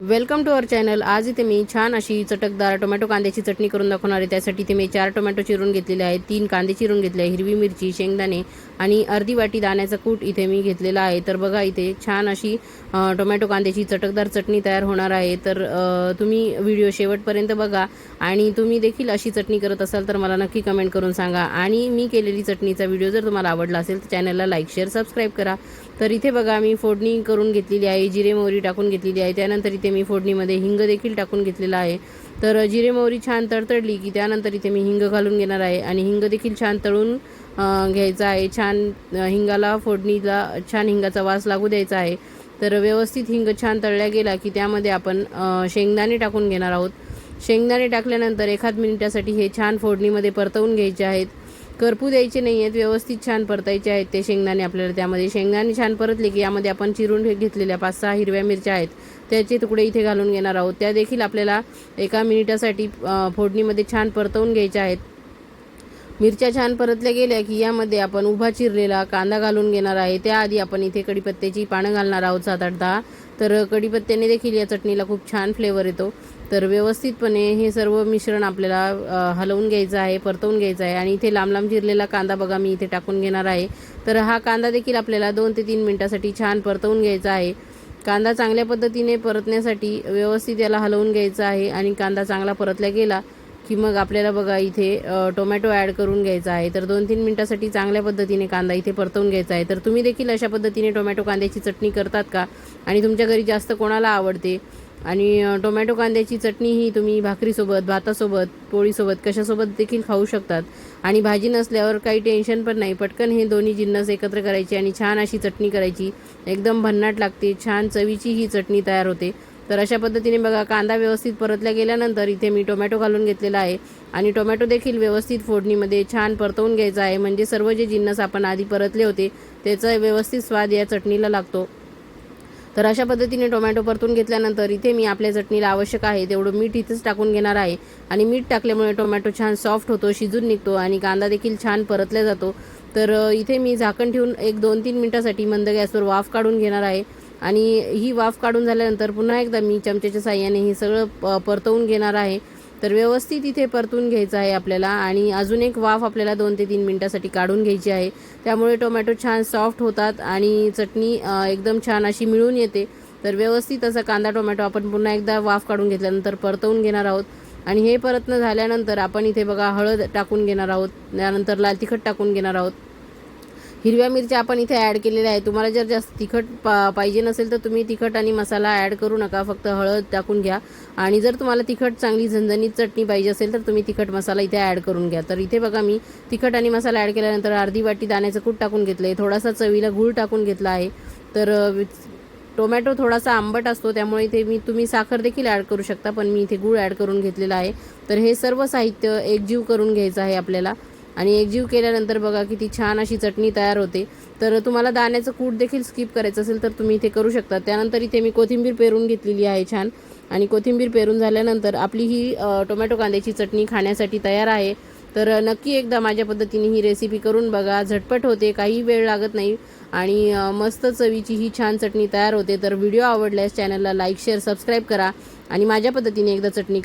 Welcome to our channel आज इथे मी छान अशी चटकदार टोमॅटो कांद्याची चटणी करून दाखवणार आहे. त्यासाठी इथे मी चार टोमॅटो चिरून घेतलेले आहेत तीन कांदे चिरून घेतले आहे हिरवी मिरची शेंगदाणे आणि अर्धी वाटी दाण्याचा कूट इथे मी घेतलेला आहे. तर बघा इथे छान अशी टोमॅटो कांद्याची चटकदार चटणी तयार होणार आहे. तर तुम्ही व्हिडिओ शेवटपर्यंत बघा आणि तुम्ही देखील अशी चटणी करत असाल तर मला नक्की कमेंट करून सांगा. आणि मी केलेली चटणीचा व्हिडिओ जर तुम्हाला आवडला असेल तर चॅनलला लाईक शेअर सबस्क्राईब करा. तर इथे बघा मी फोडणी करून घेतलेली आहे जिरे मोहरी टाकून घेतलेली आहे. त्यानंतर इथे मी फोडणीमध्ये हिंग देखील टाकून घेतलेला आहे. तर जिरे मोहरी छान तडतडली की त्यानंतर इथे मी हिंग घालून घेणार आहे. आणि हिंग देखील छान तळून घ्यायचा आहे. छान हिंगाला फोडणीला छान हिंगाचा वास लागू द्यायचा आहे. तर व्यवस्थित हिंग छान तळल्या गेला की त्यामध्ये आपण शेंगदाणे टाकून घेणार आहोत. शेंगदाणे टाकल्यानंतर एखाद मिनिटासाठी हे छान फोडणीमध्ये परतवून घ्यायचे आहेत. करपू द्यायचे नाही आहेत व्यवस्थित छान परतायचे आहेत ते शेंगदाणे आपल्याला त्यामध्ये. शेंगदाणे छान परतले की यामध्ये आपण चिरून घेतलेल्या पाच सहा हिरव्या मिरच्या आहेत त्याचे तुकडे इथे घालून घेणार आहोत. त्या देखील आपल्याला एका मिनिटासाठी फोडणीमध्ये छान परतवून घ्यायच्या आहेत. मिरच्या छान परतल्या गेल्या की यामध्ये आपण उभा चिरलेला कांदा घालून घेणार आहे. त्याआधी आपण इथे कढीपत्त्याची पानं घालणार आहोत सात आठ दहा. तर कढीपत्त्याने देखील या चटणीला खूप छान फ्लेवर येतो. तर व्यवस्थितपणे हे सर्व मिश्रण आपल्याला हलवून घ्यायचं आहे परतवून घ्यायचं आहे. आणि इथे लांब लांब चिरलेला कांदा बघा मी इथे टाकून घेणार आहे. तर हा कांदा देखील आपल्याला दोन ते तीन मिनटासाठी छान परतवून घ्यायचा आहे. कांदा चांगल्या पद्धतीने परतण्यासाठी व्यवस्थित याला हलवून घ्यायचा आहे. आणि कांदा चांगला परतला गेला की मग आपल्याला बघा इथे टोमॅटो ॲड करून घ्यायचा आहे. तर दोन तीन मिनटासाठी चांगल्या पद्धतीने कांदा इथे परतवून घ्यायचा आहे. तर तुम्ही देखील अशा पद्धतीने टोमॅटो कांद्याची चटणी करतात का? आणि तुमच्या घरी जास्त कोणाला आवडते? आणि टोमॅटो कांद्याची चटणी ही तुम्ही भाकरीसोबत भातासोबत पोळीसोबत कशासोबत देखील खाऊ शकतात? आणि भाजी नसल्यावर काही टेन्शन पण नाही. पटकन हे दोन्ही जिन्नस एकत्र करायचे आणि छान अशी चटणी करायची. एकदम भन्नाट लागते. छान चवीची ही चटणी तयार होते. तर अशा पद्धतीने बघा कांदा व्यवस्थित परतल्या गेल्यानंतर इथे मी टोमॅटो घालून घेतलेला आहे. आणि टोमॅटो देखील व्यवस्थित फोडणीमध्ये छान परतवून घ्यायचा आहे. म्हणजे सर्व जे जिन्नस आपण आधी परतले होते त्याचा व्यवस्थित स्वाद या चटणीला लागतो. तर अशा पद्धतीने टोमॅटो परतून घेतल्यानंतर इथे मी आपल्या चटणीला आवश्यक आहे तेवढं मीठ इथेच टाकून घेणार आहे. आणि मीठ टाकल्यामुळे टोमॅटो छान सॉफ्ट होतो शिजून निघतो आणि कांदा देखील छान परतला जातो. तर इथे मी झाकण ठेवून एक दोन तीन मिनटासाठी मंद गॅसवर वाफ काढून घेणार आहे. आणि ही वाफ काढून झाल्यानंतर पुन्हा एकदा मी चमच्याच्या साह्याने हे सगळं प परतवून घेणार आहे. तर व्यवस्थित इथे परतून घ्यायचं आहे आपल्याला आणि अजून एक वाफ आपल्याला दोन ते तीन मिनटासाठी काढून घ्यायची आहे. त्यामुळे टोमॅटो छान सॉफ्ट होतात आणि चटणी एकदम छान अशी मिळून येते. तर व्यवस्थित असा कांदा टोमॅटो आपण पुन्हा एकदा वाफ काढून घेतल्यानंतर परतवून घेणार आहोत. आणि हे परतनं झाल्यानंतर आपण इथे बघा हळद टाकून घेणार आहोत. त्यानंतर लाल तिखट टाकून घेणार आहोत. हिरव्या मिरच्या आपण इथे ॲड केलेल्या आहे तुम्हाला जर जास्त तिखट पा पाहिजे नसेल तर तुम्ही तिखट आणि मसाला ॲड करू नका. फक्त हळद टाकून घ्या. आणि जर तुम्हाला तिखट चांगली झणझणीत चटणी पाहिजे असेल तर तुम्ही तिखट मसाला इथे ॲड करून घ्या. तर इथे बघा मी तिखट आणि मसाला ॲड केल्यानंतर अर्धी वाटी दाण्याचं कूट टाकून घेतलं आहे थोडासा चवीला गूळ टाकून घेतला आहे. तर टोमॅटो थोडासा आंबट असतो. त्यामुळे इथे मी तुम्ही साखर देखील ॲड करू शकता. पण मी इथे गूळ ॲड करून घेतलेला आहे. तर हे सर्व साहित्य एकजीव करून घ्यायचं आहे आपल्याला. आणि एकजीव केल्यानंतर बघा किती छान अशी चटणी तयार होते. तर तुम्हाला दाण्याचं कूट देखील स्किप करायचं असेल तर तुम्ही इथे करू शकता. त्यानंतर इथे मी कोथिंबीर पेरून घेतलेली आहे छान. आणि कोथिंबीर पेरून झाल्यानंतर आपली ही टोमॅटो कांद्याची चटणी खाण्यासाठी तयार आहे. तर नक्की एकदा माझ्या पद्धतीने ही रेसिपी करून बघा. झटपट होते काही वेळ लागत नाही. आणि मस्त चवीची ही छान चटणी तयार होते. तर व्हिडिओ आवडल्यास चॅनलला लाईक शेअर सबस्क्राईब करा. आणि माझ्या पद्धतीने एकदा चटणी